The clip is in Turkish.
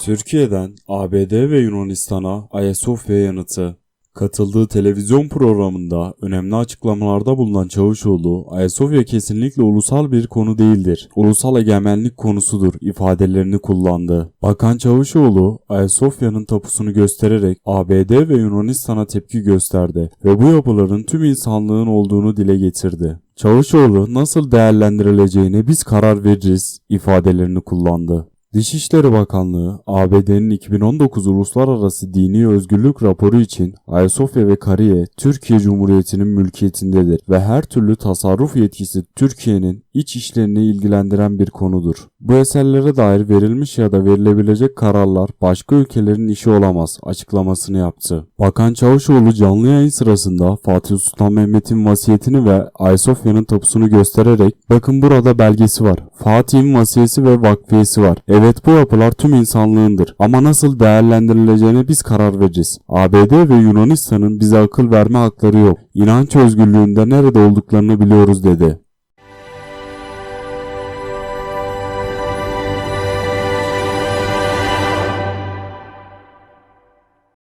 Türkiye'den ABD ve Yunanistan'a Ayasofya yanıtı. Katıldığı televizyon programında önemli açıklamalarda bulunan Çavuşoğlu, Ayasofya kesinlikle ulusal bir konu değildir. Ulusal egemenlik konusudur ifadelerini kullandı. Bakan Çavuşoğlu, Ayasofya'nın tapusunu göstererek ABD ve Yunanistan'a tepki gösterdi ve bu yapıların tüm insanlığın olduğunu dile getirdi. Çavuşoğlu nasıl değerlendirileceğine biz karar veririz ifadelerini kullandı. Dışişleri Bakanlığı, ABD'nin 2019 Uluslararası Dini Özgürlük raporu için Ayasofya ve Kariye, Türkiye Cumhuriyeti'nin mülkiyetindedir ve her türlü tasarruf yetkisi Türkiye'nin iç işlerini ilgilendiren bir konudur. Bu eserlere dair verilmiş ya da verilebilecek kararlar başka ülkelerin işi olamaz açıklamasını yaptı. Bakan Çavuşoğlu canlı yayın sırasında Fatih Sultan Mehmet'in vasiyetini ve Ayasofya'nın tapusunu göstererek bakın burada belgesi var. Fatih'in vasiyesi ve vakfiyesi var. Evet bu yapılar tüm insanlığındır ama nasıl değerlendirileceğine biz karar vereceğiz. ABD ve Yunanistan'ın bize akıl verme hakları yok. İnanç özgürlüğünde nerede olduklarını biliyoruz dedi.